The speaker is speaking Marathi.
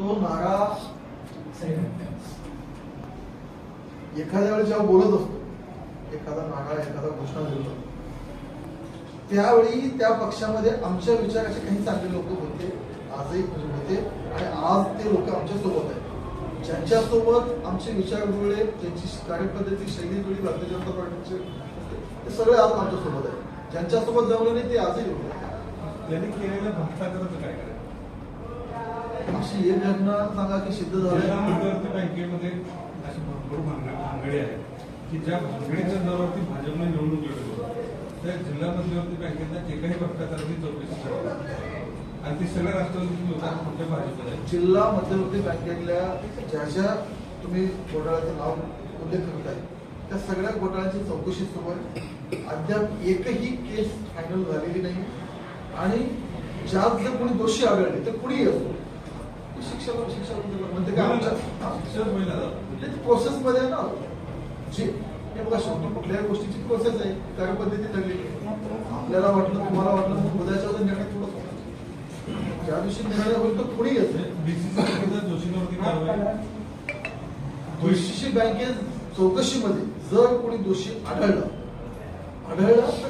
तो नारा एखाद्या वेळेस जेव्हा बोलत असतो एखादा नारा एखादा घोषणा देत असतो त्यावेळी त्या पक्षामध्ये आमच्या विचाराचे काही चांगले लोक होते आजही होते आणि आज ते लोक आमच्यासोबत आहेत. ज्यांच्यासोबत आमचे विचार जुळले त्यांची कार्यपद्धती शैली जुळली भारतीय जनता पार्टीचे ते सगळे आज आमच्यासोबत आहेत. ज्यांच्यासोबत जमले नाही ते आजही होते. त्यांनी केलेल्या भ्रष्टाचाराचं काय करायचं अशी एक घटना सांगा की सिद्ध झालं. मध्यवर्ती बँकेमध्ये अशी भरपूर भांग- भानगडी आहेत की ज्या भानगडीच्या जोरावरती भाजपने निवडणूक लढवली. त्या जिल्हा मध्यवर्ती बँकेच्या एकही भ्रष्टाचाराची चौकशी आणि ती सगळ्या राष्ट्रवादी लोकांना कुठल्या भाजपला आहे जिल्हा मध्यवर्ती बँकेतल्या ज्या ज्या तुम्ही घोटाळ्याचं नाव उल्लेख करताय त्या सगळ्या घोटाळ्यांची चौकशी सुरू आहे. अद्याप एकही केस फायनल झालेली नाही. आणि ज्यात जर कोणी दोषी आढळले तर कुणीही असो शिक्षण आता. म्हणजे प्रोसेस मध्ये ना. जे हे बघा शेवटी कुठल्याही गोष्टीची प्रोसेस आहे कार्यपद्धती ठरलेली आहे. आपल्याला वाटलं तुम्हाला वाटलं मग उद्याच्या उद्या निर्णय होणार ज्या दिवशी निर्णय होईल तो कुणीही असेल बीसीसीआयच्या दोषींवरती कारवाई. डीसीसी बँकेत चौकशीमध्ये जर कोणी दोषी आढळला आढळला तर